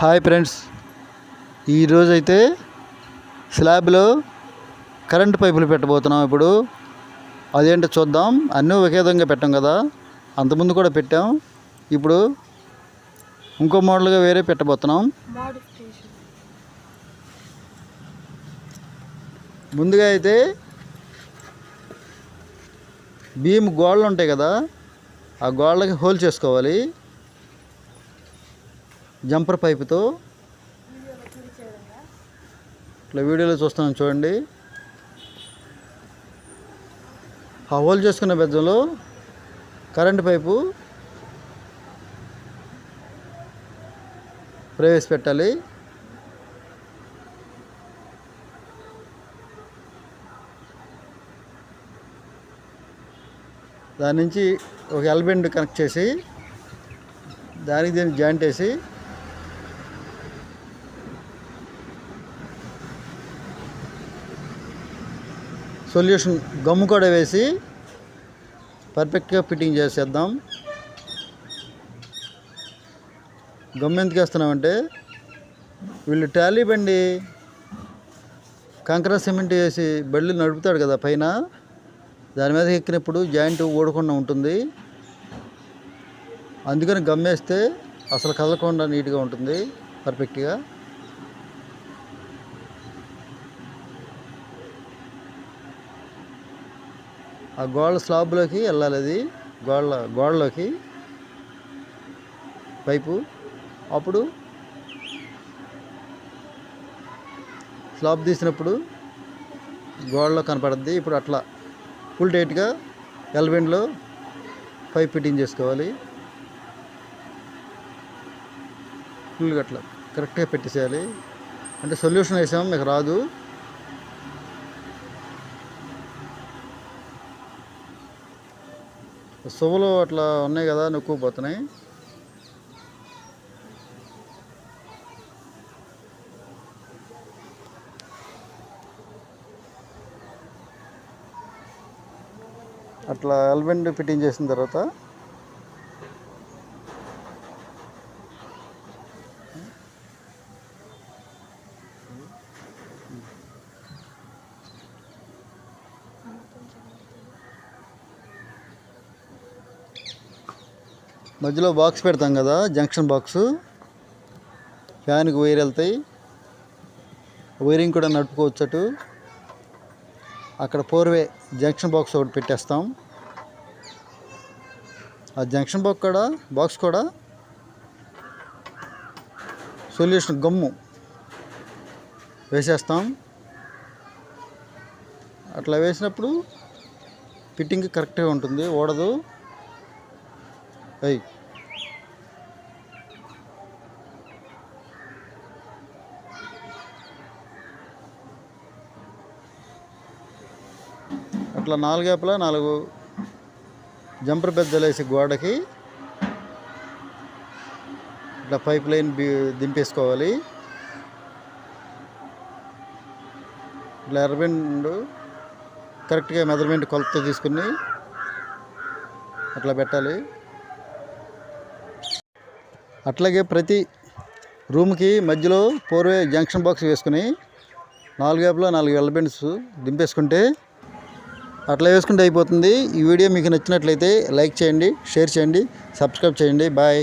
Hi friends. ఈరోజైతే స్లాబ్లో current పైపులు పెట్టబోతున్నాం ఇప్పుడు. అదేంటో చూద్దాం. అన్నీ ఒకే విధంగా పెట్టాం కదా. అంతకుముందు కూడా పెట్టాం. ఇప్పుడు ఇంకో మోడల్గా వేరే పెట్టబోతున్నాం. ముందుగా అయితే భీమ్ గోడలు ఉంటాయి కదా ఆ గోడలకి హోల్ చేసుకోవాలి. జంపర్ పైపుతో ఇట్లా వీడియోలో చూస్తున్నాం చూడండి. ఆ హోల్ చేసుకున్న బెజ్జంలో కరెంట్ పైపు ప్రవేశపెట్టాలి. దాని నుంచి ఒక ఎల్బెండ్ కనెక్ట్ చేసి దానికి దీన్ని జాయింట్ వేసి సొల్యూషన్ గమ్ము కూడా వేసి పర్ఫెక్ట్గా ఫిట్టింగ్ చేసేద్దాం. గమ్ము ఎందుకు వేస్తున్నామంటే వీళ్ళు టాలీ బండి కంకర సిమెంట్ వేసి బళ్ళు నడుపుతాడు కదా పైన. దాని మీద ఎక్కినప్పుడు జాయింట్ ఊడకుండా ఉంటుంది. అందుకని గమ్మేస్తే అసలు కదలకుండా నీట్గా ఉంటుంది పర్ఫెక్ట్గా. ఆ గోడ స్లాబ్లోకి వెళ్ళాలి అది గోడల గోడలోకి పైపు. అప్పుడు స్లాబ్ తీసినప్పుడు గోడలో కనపడుద్ది. ఇప్పుడు అట్లా ఫుల్ టైట్గా ఎల్బెండ్లో పైప్ ఫిట్టింగ్ చేసుకోవాలి. ఫుల్గా అట్లా కరెక్ట్గా పెట్టేసేయాలి. అంటే సొల్యూషన్ వేసాం మీకు రాదు. సువ్వలు అట్లా ఉన్నాయి కదా నొక్కుపోతున్నాయి అట్లా ఎల్బెండ్ ఫిట్టింగ్ చేసిన తర్వాత మధ్యలో బాక్స్ పెడతాం కదా జంక్షన్ బాక్స్. ఫ్యాన్కి వైర్ వెళ్తాయి. వైరింగ్ కూడా నడుపుకోవచ్చు అటు. అక్కడ ఫోర్ వే జంక్షన్ బాక్స్ ఒకటి పెట్టేస్తాం. ఆ జంక్షన్ బాక్స్ కూడా బాక్స్ కూడా సొల్యూషన్ గమ్ము వేసేస్తాం. అట్లా వేసినప్పుడు ఫిట్టింగ్ కరెక్ట్గా ఉంటుంది ఓడదు. అయ్యి అట్లా నాలుగేపల నాలుగు జంపర్ పెద్దలేసి వేసి గోడకి ఇట్లా పైప్ లైన్ దింపేసుకోవాలి. ఇట్లా ఎర్రబెండ్ కరెక్ట్గా మెజర్మెంట్ కొలత తీసుకుని అట్లా పెట్టాలి. అట్లాగే ప్రతి రూమ్కి మధ్యలో ఫోర్వే జంక్షన్ బాక్స్ వేసుకుని నాలుగు వేపులో నాలుగు ఎలబెంట్స్ దింపేసుకుంటే అట్లా వేసుకుంటే అయిపోతుంది. ఈ వీడియో మీకు నచ్చినట్లయితే లైక్ చేయండి షేర్ చేయండి సబ్స్క్రైబ్ చేయండి. బాయ్.